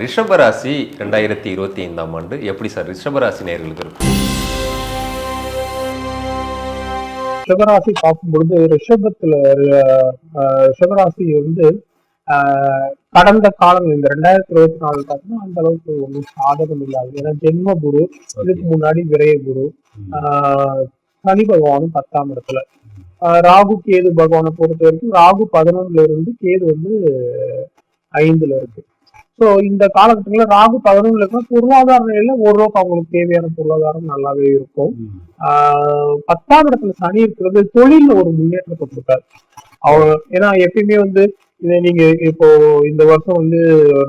ரிஷபராசி ரெண்டாயிரத்தி இருபத்தி ஐந்தாம் ஆண்டு எப்படி சார் ரிஷபராசி நேர்களுக்கு இருக்கும் ரிஷபராசி பார்க்கும் பொழுது ரிஷபத்துல ரிஷபராசி வந்து ஆஹ், கடந்த காலம் இந்த ரெண்டாயிரத்தி இருபத்தி நாலு பார்த்தீங்கன்னா அந்த அளவுக்கு ஒன்றும் சாதகம் இல்லாது ஏன்னா ஜென்ம குரு இதுக்கு முன்னாடி விரைய குரு ஆஹ், சனி பகவானும் பத்தாம் இடத்துல. ஆஹ், ராகு கேது பகவானை பொறுத்த வரைக்கும் ராகு பதினொன்னுல இருந்து கேது வந்து ஐந்துல இருக்கு. சோ இந்த காலகட்டங்களில் ராகு இருக்குன்னா பொருளாதார நிலையில ஓரளவுக்கு அவங்களுக்கு தேவையான பொருளாதாரம் நல்லாவே இருக்கும். ஆஹ் பத்தாம் இடத்துல சனி இருக்கிறது தொழில்ல ஒரு முன்னேற்றத்தை கொடுத்தாரு. அவங்க ஏன்னா எப்பயுமே வந்து இதை நீங்க இப்போ இந்த வருஷம் வந்து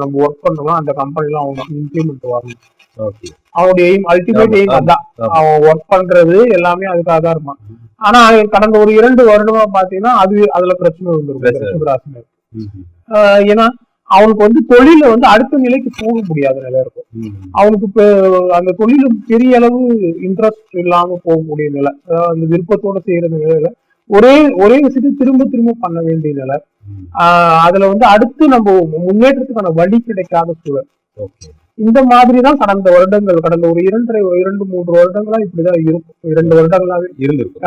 நம்ம ஒர்க் பண்ணோம்னா அந்த கம்பெனில அவங்க இம்ப்ளிமெண்ட் வரணும் அவனுடைய எய்ம் அல்டிமேட் எய்ம் அதான். அவன் ஒர்க் பண்றது எல்லாமே அதுக்காக தான் இருப்பான் ஆனா கடந்த ஒரு இரண்டு வருடமா பாத்தீங்கன்னா அது அதுல பிரச்சனை வந்துருக்கும் ஏன்னா அவனுக்கு வந்து தொழில வந்து அடுத்த நிலைக்கு போக முடியாத நிலை இருக்கும். அவனுக்கு இப்ப அந்த தொழில பெரிய அளவு இன்ட்ரெஸ்ட் இல்லாம போகக்கூடிய நிலை. அந்த விருப்பத்தோட செய்யற நிலையில ஒரே ஒரே விஷயத்தை திரும்ப திரும்ப பண்ண வேண்டிய நிலை. ஆஹ் அதுல வந்து அடுத்து நம்ம முன்னேற்றத்துக்கான வழி கிடைக்காத சூழல். இந்த மாதிரி தான் கடந்த வருடங்கள் கடந்த ஒரு இரண்டரை இரண்டு மூன்று வருடங்களா இப்படிதான் இருக்கும். இரண்டு வருடங்களாவே. இருந்திருக்கும்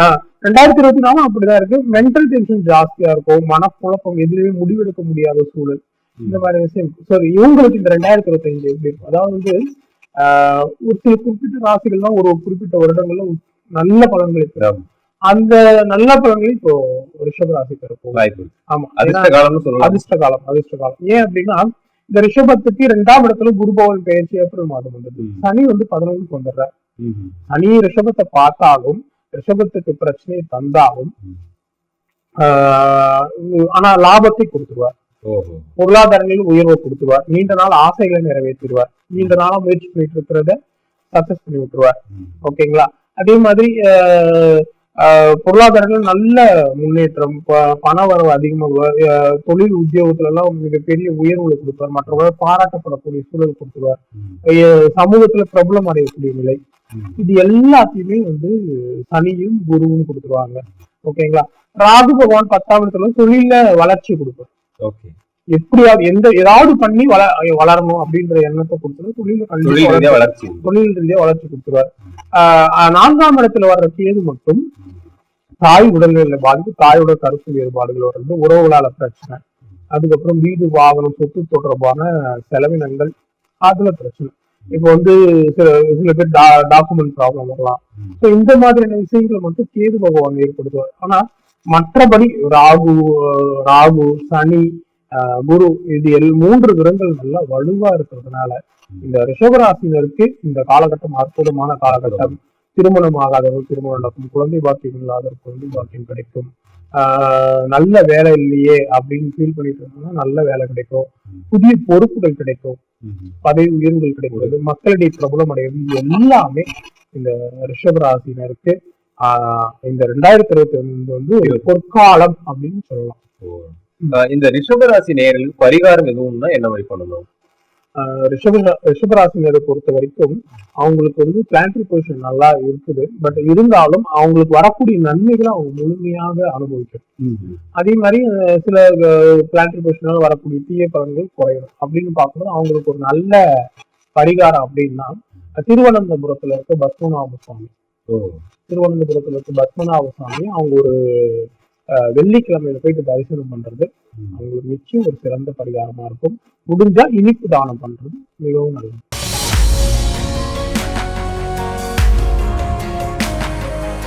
ரெண்டாயிரத்தி இருபத்தி நாலும் அப்படிதான் இருக்கு. மென்டல் டென்ஷன் ஜாஸ்தியா இருக்கும். மனக்குழப்பம் எதுலயுமே முடிவெடுக்க முடியாத சூழல். இந்த மாதிரி விஷயம் சரி இவங்களுக்கு இந்த ரெண்டாயிரத்தி இருபத்தி அஞ்சு எப்படி இருக்கும்? அதாவது வந்து ஆஹ் ஒரு சில குறிப்பிட்ட ராசிகள் தான் ஒரு குறிப்பிட்ட வருடங்கள்ல நல்ல பலன்களை ஆமா. அந்த நல்ல பலன்கள் இப்போ ரிஷப ராசிக்கு இருக்கும். ஆமா. அதிர்ஷ்ட காலம்னு சொல்லலாம். அதிர்ஷ்ட காலம் அதிர்ஷ்ட காலம். ஏன் அப்படின்னா இந்த ரிஷபத்துக்கு இரண்டாம் இடத்துல குரு பவன் பெயர்ச்சி ஏப்ரல் மாதம் வந்தது. சனி வந்து பதினொன்றுக்கு வந்துடுறார். சனி ரிஷபத்தை பார்த்தாலும் ரிஷபத்துக்கு பிரச்சனையை தந்தாலும் ஆனா லாபத்தை கொடுத்துருவார். பொருளாதாரங்களில் உயர்வை கொடுத்துருவார். நீண்ட நாள் ஆசைகளை நிறைவேற்றிடுவார். நீண்ட நாளா முயற்சி பண்ணிட்டு இருக்கிறத சக்சஸ் பண்ணி விட்டுருவார். ஓகேங்களா? அதே மாதிரி பொருளாதாரங்கள் நல்ல முன்னேற்றம் பண வரவு அதிகமாக தொழில் உத்தியோகத்துல எல்லாம் மிகப்பெரிய உயர்வுகளை கொடுப்பார். மற்றவர்கள் பாராட்டப்படக்கூடிய சூழல் கொடுத்துருவார். சமூகத்துல பிரபலம் அடையக்கூடிய நிலை. இது எல்லாத்தையுமே வந்து சனியும் குருவும் கொடுத்துருவாங்க. ஓகேங்களா? ராகு பகவான் பத்தாம் இடத்துல தொழில வளர்ச்சி கொடுப்பார். எப்படியாவது எந்த ஏதாவது பண்ணி வள வளரணும் அப்படின்ற எண்ணத்தை கொடுத்துரு தொழில கண்டிப்பா வளர்ச்சி- தொழில் ரீதியா வளர்ச்சி கொடுத்துருவார். நான்காம் இடத்துல வர்ற கேது மட்டும் தாய் உடல்நிலை பாதிப்பு தாயோட கருத்து வேறுபாடுகள் வர்றது உறவுகளால பிரச்சனை. அதுக்கப்புறம் வீடு வாகனம் சொத்து தொடர்பான செலவினங்கள் அதுல பிரச்சனை. இப்போ வந்து சில சில பேர் டாக்குமெண்ட் ப்ராப்ளம் வரலாம். ஸோ இந்த மாதிரியான விஷயங்களை மட்டும் கேது பகவான் ஏற்படுத்துவார். ஆனா மற்றபடி ராகு ராகு சனி குரு இது எல் மூன்று கிரகங்கள் நல்லா வலுவா இருக்கிறதுனால இந்த ரிஷபராசினருக்கு இந்த காலகட்டம் அற்புதமான காலகட்டம். திருமணம் ஆகாதவர்கள் திருமணம் நடக்கும். குழந்தை பாக்கியம் இல்லாதவர்கள் குழந்தை பாக்கியம் கிடைக்கும். ஆஹ் நல்ல வேலை இல்லையே அப்படின்னு ஃபீல் பண்ணிட்டு இருந்தாங்கன்னா நல்ல வேலை கிடைக்கும். புதிய பொறுப்புகள் கிடைக்கும். பதவி உயர்வுகள் கிடைக்கிறது. மக்களிடையே பிரபலம் அடைவது இது எல்லாமே இந்த ரிஷபராசினருக்கு இந்த ரெண்டாயிரத்தி இருபத்தி ஐந்து வந்து பொற்காலம் அப்படின்னு சொல்லலாம். இந்த ரிஷபராசி நேயர்களுக்கு பரிகாரம் எதுவும்னா என்ன மாதிரி பண்ணணும்? ரிஷப ரிஷபராசினரை பொறுத்த வரைக்கும் அவங்களுக்கு வந்து பிளான்ட்ரி பொசிஷன் நல்லா இருக்குது. பட் இருந்தாலும் அவங்களுக்கு வரக்கூடிய நன்மைகளை அவங்க முழுமையாக அனுபவிக்கணும். அதே மாதிரி சில பிளான்ட்ரி பொசிஷனால வரக்கூடிய தீய பலன்கள் குறையணும். அப்படின்னு பார்க்கும்போது அவங்களுக்கு ஒரு நல்ல பரிகாரம் அப்படின்னா திருவனந்தபுரத்துல இருக்க பத்மநாப சுவாமி. திருவனந்தபுரத்துல இருக்க பத்மநாப சுவாமி அவங்க ஒரு வெள்ளிக்கிழமையில போயிட்டு தரிசனம் பண்றது. அவங்களுக்கு நிச்சயம் ஒரு சிறந்த பரிகாரமா இருக்கும். முடிஞ்சா இனிப்பு தானம் பண்றது. மிகவும் நல்லது.